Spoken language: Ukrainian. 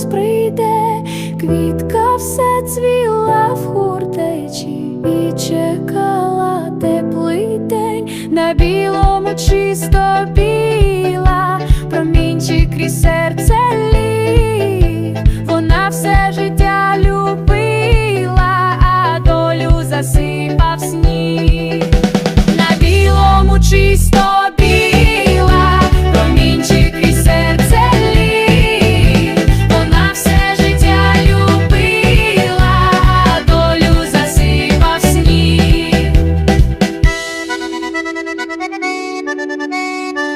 час прийде, квітка все цвіла в хуртечі і чекала теплий день на білому чисто біла, промінчик крізь серце. なななななななな。